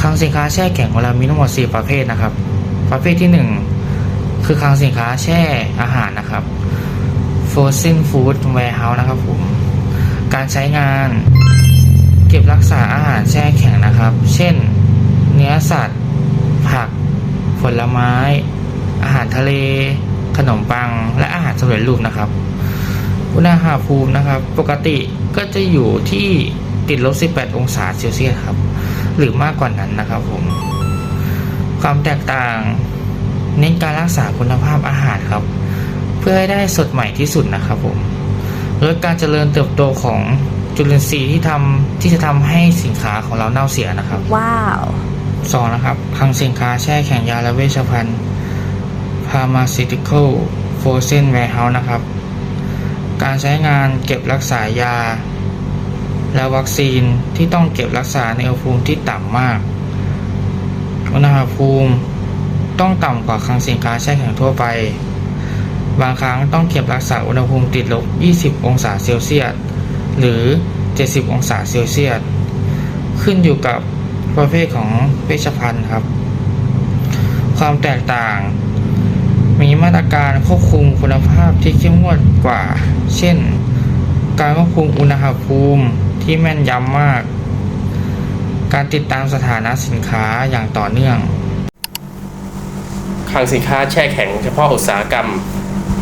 คลังสินค้าแช่แข็งของเรามีทั้งหมด 4 ประเภทนะครับ ประเภทที่ 1 คือคลังสินค้าแช่อาหารนะครับ frozen food warehouse นะครับผม การใช้งานเก็บรักษาอาหารแช่แข็งนะครับ เช่น เนื้อสัตว์ ผัก ผลไม้ อาหารทะเล ขนมปัง และอาหารสำเร็จรูปนะครับ อุณหภูมินะครับ ปกติก็จะอยู่ที่ติดลบ 18 องศาเซลเซียสครับ หรือมากกว่านั้นนะครับผม ความแตกต่างเน้นการรักษาคุณภาพอาหารครับ เพื่อให้ได้สดใหม่ที่สุดนะครับผมลดการเจริญเติบโตของจุลินทรีย์ที่ทำที่จะทำให้สินค้าของเราเน่าเสียนะครับ ว้าวสองนะครับคลังสินค้าแช่แข็งยาและเวชภัณฑ์ pharmaceutical frozen warehouse นะครับ การใช้งานเก็บรักษายา และวัคซีนที่ต้องเก็บรักษาในอุณหภูมิที่ต่ำมาก อุณหภูมิต้องต่ำกว่าคลังสินค้าแช่แข็งทั่วไป บางครั้งต้องเก็บรักษาอุณหภูมิติดลบ 20 องศาเซลเซียส หรือ 70 องศาเซลเซียส ขึ้นอยู่กับประเภทของเวชภัณฑ์ครับ ความแตกต่าง มีมาตรการควบคุมคุณภาพที่เข้มงวดกว่า เช่น การควบคุมอุณหภูมิ ที่แม่นยำมาก การติดตามสถานะสินค้าอย่างต่อเนื่องคลังสินค้าแช่แข็งเฉพาะอุตสาหกรรม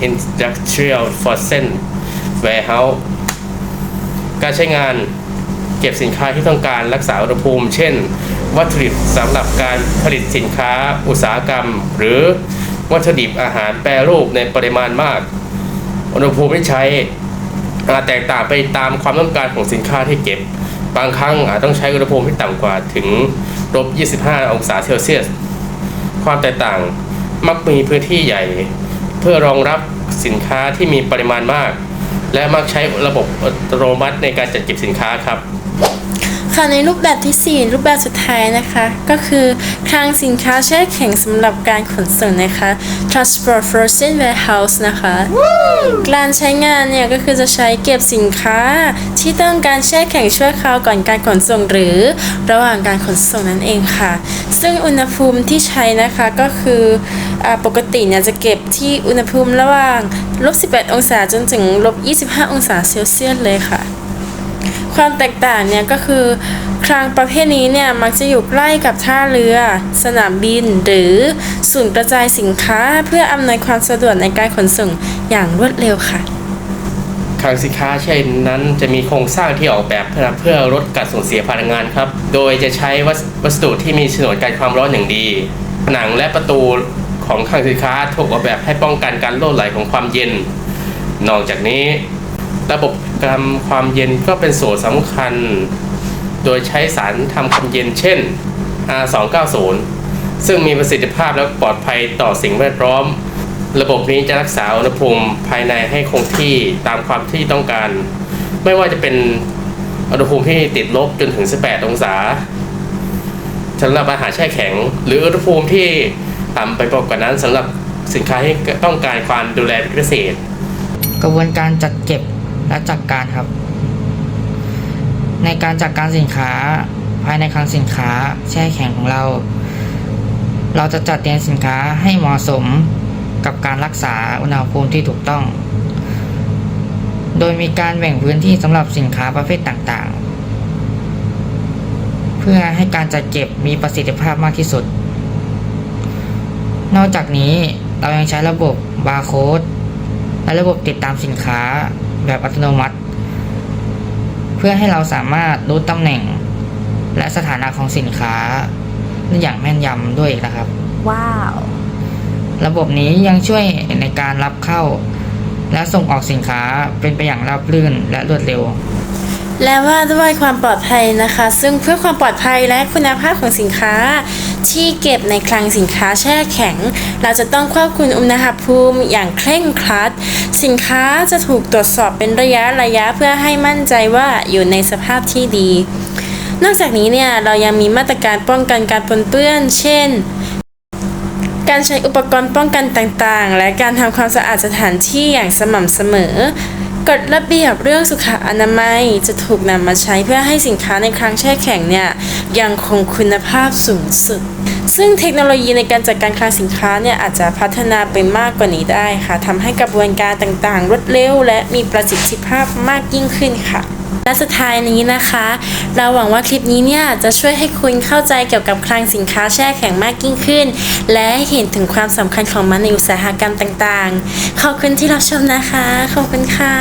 Industrial Frozen Warehouse การใช้งานเก็บสินค้าที่ต้องการรักษาอุณหภูมิ เช่น วัตถุดิบสำหรับการผลิตสินค้าอุตสาหกรรม หรือวัตถุดิบอาหารแปรรูปในปริมาณมาก อุณหภูมิที่ใช้ แตกต่างไปตามความต้องการของสินค้าที่เก็บ บางครั้งอาจต้องใช้อุณหภูมิที่ต่ำกว่าถึงลบ 25 องศาเซลเซียส ความแตกต่างมักมีพื้นที่ใหญ่ เพื่อรองรับสินค้าที่มีปริมาณมาก และมักใช้ระบบอัตโนมัติในการจัดเก็บสินค้าครับ ค่ะในรูปแบบทีสี่ 4 รูปแบบสุดท้ายนะคะ ก็คือคลังสินค้าแช่แข็งสำหรับการขนส่งนะคะ transport frozen warehouse นะคะการใช้งานเนี่ยก็คือจะใช้เก็บสินค้าที่ต้องการแช่แข็งชั่วคราวก่อนการขนส่งหรือระหว่างการขนส่งนั่นเองค่ะ ซึ่งอุณหภูมิที่ใช้นะคะก็คืออปกติเนี่ยจะเก็บที่อุณหภูมิระหว่างลบ 18 องศาจนถึงลบ 25 องศาเซลเซียสเลยค่ะ ความแตกต่างเนี่ยก็คือคลังประเภทนี้เนี่ยมักจะอยู่ใกล้กับท่าเรือ สนามบิน หรือศูนย์กระจายสินค้าเพื่ออำนวยความสะดวกในการขนส่งอย่างรวดเร็วค่ะคลังสินค้าเช่นนั้นจะมีโครงสร้างที่ออกแบบเพื่อเพื่อลดการสูญเสียพลังงานครับ โดยจะใช้วัสดุที่มีฉนวนกันความร้อนอย่างดี ผนังและประตูของคลังสินค้าถูกออกแบบให้ป้องกันการโล่ไหลของความเย็น นอกจากนี้ ระบบการทำความเย็นก็เป็นส่วนสำคัญ โดยใช้สารทำความเย็นเช่น R290 ซึ่งมีประสิทธิภาพและปลอดภัยต่อสิ่งแวดล้อม ระบบนี้จะรักษาอุณหภูมิภายในให้คงที่ตามความที่ต้องการ ไม่ว่าจะเป็นอุณหภูมิที่ติดลบจนถึง 18 องศาสำหรับอาหารแช่แข็ง หรืออุณหภูมิที่ต่ำไปกว่านั้นสำหรับสินค้าที่ต้องการความดูแลพิเศษ กระบวนการจัดเก็บ และจัดการครับ ในการจัดการสินค้าภายในคลังสินค้าแช่แข็งของเรา เราจะจัดเตรียงสินค้าให้เหมาะสมกับการรักษาอุณหภูมิที่ถูกต้อง โดยมีการแบ่งพื้นที่สำหรับสินค้าประเภทต่างๆ เพื่อให้การจัดเก็บมีประสิทธิภาพมากที่สุด นอกจากนี้เรายังใช้ระบบบาร์โค้ดและระบบติดตามสินค้า แบบอัตโนมัติ เพื่อให้เราสามารถรู้ตำแหน่ง และสถานะของสินค้าได้อย่างแม่นยำด้วยนะครับ ว้าว ระบบนี้ยังช่วยในการรับเข้า และส่งออกสินค้าเป็นไปอย่างราบรื่นและรวดเร็ว และว่าด้วยความปลอดภัยนะคะ ซึ่งเพื่อความปลอดภัยและคุณภาพของสินค้า ที่เก็บในคลังสินค้าแช่แข็ง เราจะต้องควบคุมอุณหภูมิอย่างเคร่งครัด สินค้าจะถูกตรวจสอบเป็นระยะระยะเพื่อให้มั่นใจว่าอยู่ในสภาพที่ดี นอกจากนี้เนี่ยเรายังมีมาตรการป้องกันการปนเปื้อน เช่นการใช้อุปกรณ์ป้องกันต่างๆ และการทำความสะอาดสถานที่อย่างสม่ำเสมอ กฎระเบียบเรื่องสุขอนามัยจะถูกนำมาใช้เพื่อให้สินค้าในครั้งแช่แข็งเนี่ยยังคงคุณภาพสูงสุด ซึ่งเทคโนโลยีในการจัดการคลังสินค้าเนี่ยอาจจะพัฒนาไปมากกว่านี้ได้ค่ะทำให้กระบวนการต่างๆ รวดเร็ว และมีประสิทธิภาพมากยิ่งขึ้นค่ะและสุดท้ายนี้นะคะ เราหวังว่าคลิปนี้เนี่ยจะช่วยให้คุณเข้าใจเกี่ยวกับคลังสินค้าแช่แข็งมากยิ่งขึ้น และเห็นถึงความสำคัญของมันในอุตสาหกรรมต่างๆ ขอบคุณที่รับชมนะคะ ขอบคุณค่ะ